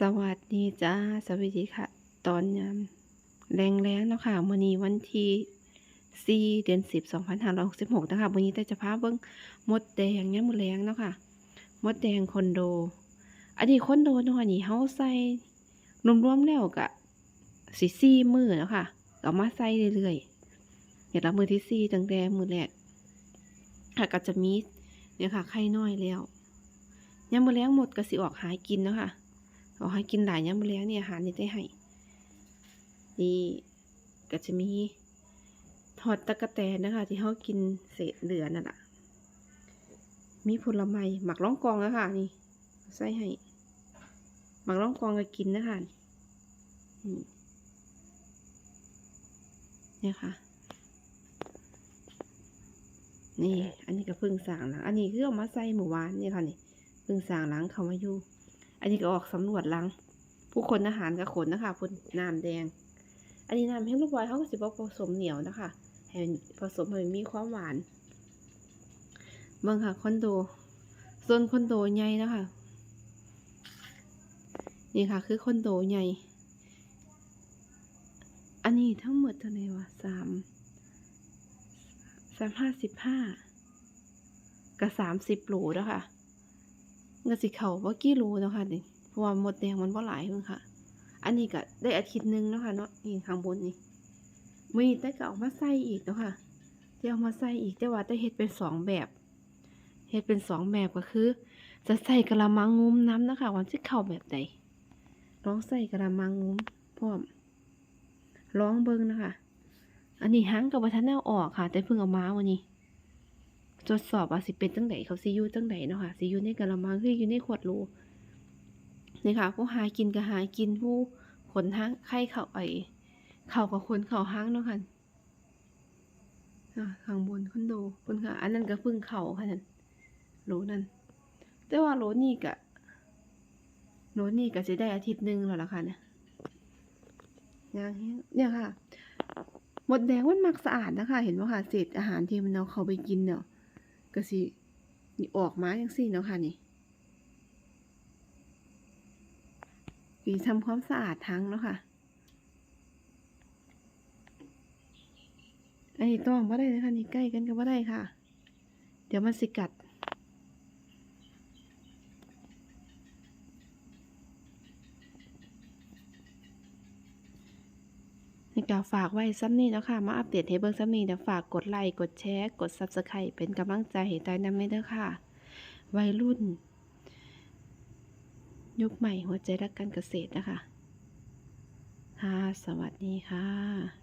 สวัสดีจ้า สวัสดีค่ะ ตอนยามแรงแรงๆเนาะค่ะมื้อนี้วันที่4เดือน10 2566นะคะมื้อนี้แต่จะพาเบิ่งมดแดงยามมื้อแลงเนาะค่ะ มดแดงคอนโด อันนี้คอนโดเนาะนี่เฮาใส่รวมๆแล้วก็สิ4มื้อเนาะค่ะก็เอามาใส่เรื่อยๆอย่างละมื้อที่สี่ตั้งแต่มื้อแรกค่ะก็จะมีเนี่ยค่ะไข่น้อยแล้วยามมื้อแลงหมดก็สิออกหากินเนาะค่ะ เอาให้กินหลายยามมื้อแลงนี่ยอาหารนี่ได้ให้นี่ก็จะมีทอดตะกะแตนนะคะ ที่เขากินเศษเหลือนั่นแหละมีผลไม้หมักล่องกองแล้วค่ะนี่ใส่ให้หมักล่องกองก็กินนะคะนี่ค่ะ นี่ อันนี้ก็เพึ่งสางหลัง อันนี้คือเอามาใส่หมู่วานนี่ค่ะนี่เพึ่งสางหลังเขามาอยู่ อันนี้ก็ออกสำรวจลัง ผู้คนอาหารกับขนนะคะพ่นน้ำแดง อันนี้น้ำแห้งลูกบอยเขาก็สิบผสมเหนียวนะคะให้มันผสมให้มันมีความหวานเบิ่งค่ะคอนโดโซนคอนโดใหญ่นะคะนี่ค่ะ คือคอนโดใหญ่ อันนี้ทั้งหมดเท่าไหร่วะสามสามห้าสิบห้ากับสามสิบโหลแล้วค่ะ เงินสิเขาว่ากี่โลเนาะค่ะนี่เพราะว่าหมดแดงมันบ่หลายเพิ่งค่ะ อันนี้ก็ได้อาทิตย์หนึงเนาะค่ะเนาะนี่ข้างบนนี่มีแต่ก็เอามาใส่อีกเนาะค่ะที่เอามาใส่อีกแต่ว่าได้เฮ็ดเป็นสองแบบเฮ็ดเป็นสองแบบก็คือ จะใส่กะละมังงุ้มน้ำนะคะวันที่เข้าแบบใดลองใส่กะละมังงุ้มพร้อมลองเบิ่งนะคะ อันนี้หังกับวัฒนเอาออกค่ะ แต่เพิ่งเอามาวันนี้ ทดสอบว่าสิเป็นจังไดเขาสิอยู่จังไดเนาะค่ะสิอยู่ในกะละมังคืออยู่ในขวดโหลนี่ค่ะผู้หากินก็หากินผู้ขนห้างไข่เข่าไอเข่ากับคนเข่าห้างเนาะค่ะข้างบนคอนโดบนค่ะ อันนั้นก็พึ่งเข่าค่ะนั่นโหลนั่นแต่ว่าโหลนี่ก็โหลนี่ก็จะได้อาทิตย์หนึ่งแล้วล่ะค่ะเนี่ยยางแห้เนี่ยค่ะ หมดแดงมันมักสะอาดนะคะ เห็นว่าค่ะเศษอาหารที่มันเอาเข้าไปกินเนาะ ก็สินี่ออกมาอย่างสี่เนาะค่ะนี่กีทำความสะอาดทั้งเนาะค่ะ อันนี้ต้องว่าได้นะคะนี่ใกล้กันก็ว่าได้ค่ะ เดี๋ยวมันสิกัด นี่ก็ฝากไว้ซ้ำนี้แล้วค่ะ มาอัปเดตให้เบิ้งซ้ำนี้เดี๋ยวฝากกดไลค์กดแชร์ กดซับสไครป์เป็นกำลังใจให้ใต้น้ำไม่เด้อค่ะ วัยรุ่น ยุคใหม่หัวใจรักการเกษตรนะคะ ค่ะ สวัสดีค่ะ